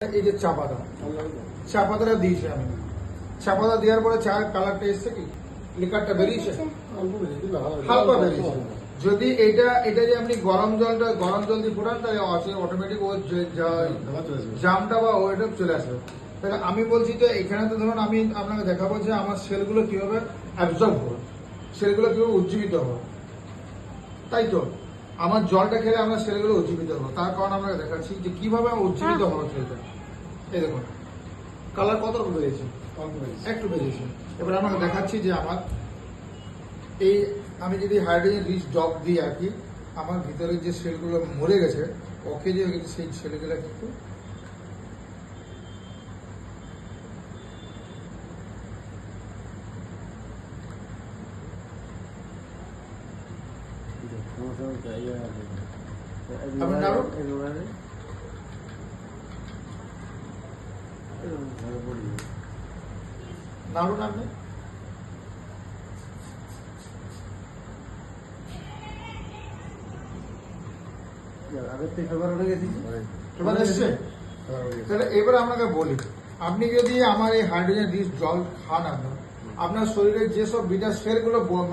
এই যে চা পাতা। চা পাতাটা আমি। চা পাতা দেওয়ার পরে চায়ের কালারটা এসছে কি? লিকারটা বেরিয়েছে? হালকা বেরিয়েছে। যদি এটা এটা যে আপনি গরম জলটা, গরম জল দিয়ে ফোটান, তাহলে অটোমেটিক ও জামটা বা ওইটা চলে আসবে। তাহলে আমি বলছি যে এখানে তো ধরুন আমি আপনাকে দেখাবো যে আমার সেলগুলো কীভাবে অ্যাবজর্ব হবে সেলগুলো কীভাবে উজ্জীবিত হবে তাই তো? আমার জলটা খেলে আমরা ছেলেগুলো উজ্জীবিত হব। তার কারণ আমরা দেখাচ্ছি যে কীভাবে আমরা উজ্জীবিত হব ছেলেটা। এই দেখুন কালার কত রকম বেরিয়েছে? একটু বেরিয়েছে। এবার আমাকে দেখাচ্ছি যে আমার এই আমি যদি হাইড্রোজেন রিচ ডক দিই আর কি আমার ভিতরে যে সেলগুলো মরে গেছে ওকে যে সেই ছেলেগুলো কিন্তু আপনার নাম? এবার তাহলে এবার আপনাকে বলি আপনি যদি আমার এই হাইড্রোজেন রিচ জল খান আপনার আপনার শরীরে যেসব বিটা সেলগুলো ব-